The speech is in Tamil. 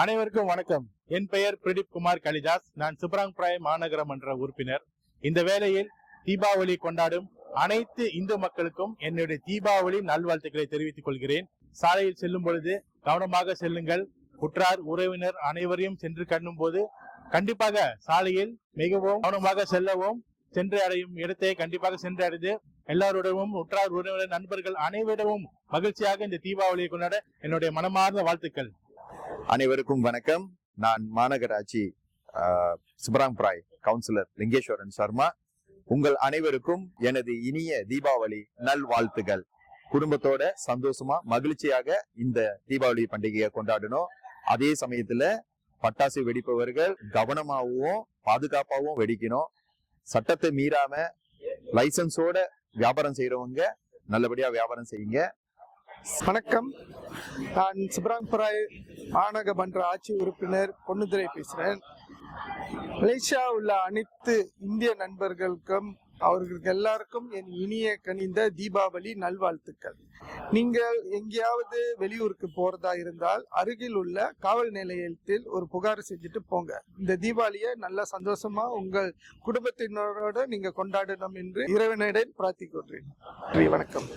அனைவருக்கும் வணக்கம். என் பெயர் பிரதீப் குமார் கலிதாஸ். நான் சிபராங்பிராய் மாநகர மன்ற உறுப்பினர். இந்த வேளையில் தீபாவளி கொண்டாடும் அனைத்து இந்து மக்களுக்கும் என்னுடைய தீபாவளி நல்வாழ்த்துக்களை தெரிவித்துக் கொள்கிறேன். சாலையில் செல்லும் பொழுது கவனமாக செல்லுங்கள். உற்றார் உறவினர் அனைவரையும் சென்று கண்ணும் போது கண்டிப்பாக சாலையில் மிகவும் கவனமாக செல்லவும் சென்று அடையும் இடத்தை கண்டிப்பாக சென்று அடைந்து எல்லாரோடவும் உற்றார் உறவினர் நண்பர்கள் அனைவரிடமும் மகிழ்ச்சியாக இந்த தீபாவளியை கொண்டாட என்னுடைய மனமார்ந்த வாழ்த்துக்கள். அனைவருக்கும் வணக்கம். நான் மாநகராட்சி ஆஹ், Seberang Perai councillor Lingeswaran Sharma. உங்கள் அனைவருக்கும் எனது இனிய தீபாவளி நல்வாழ்த்துகள் குடும்பத்தோட சந்தோஷமா மகிழ்ச்சியாக இந்த தீபாவளி பண்டிகையை கொண்டாடணும். அதே சமயத்துல பட்டாசு வெடிப்பவர்கள் கவனமாகவும் பாதுகாப்பாகவும் வெடிக்கணும். சட்டத்தை மீறாம லைசன்ஸோட வியாபாரம் செய்யறவங்க நல்லபடியா வியாபாரம் செய்யுங்க. வணக்கம். நான் சிபராங்பராய் மாநக மன்ற ஆட்சி உறுப்பினர் பொன்னுதுரை பேசுகிறேன் மலேசியா உள்ள அனைத்து இந்திய நண்பர்களுக்கும் அவர்களுக்கு எல்லாருக்கும் என் இனிய கனிந்த தீபாவளி நல்வாழ்த்துக்கள். நீங்கள் எங்கேயாவது வெளியூருக்கு போறதா இருந்தால் அருகில் உள்ள காவல் நிலையத்தில் ஒரு புகார் செஞ்சுட்டு போங்க. இந்த தீபாவளியை நல்ல சந்தோஷமா உங்கள் குடும்பத்தினரோட நீங்க கொண்டாடணும் என்று இறைவனிடம் பிரார்த்திக்கொள்கிறேன் நன்றி வணக்கம்.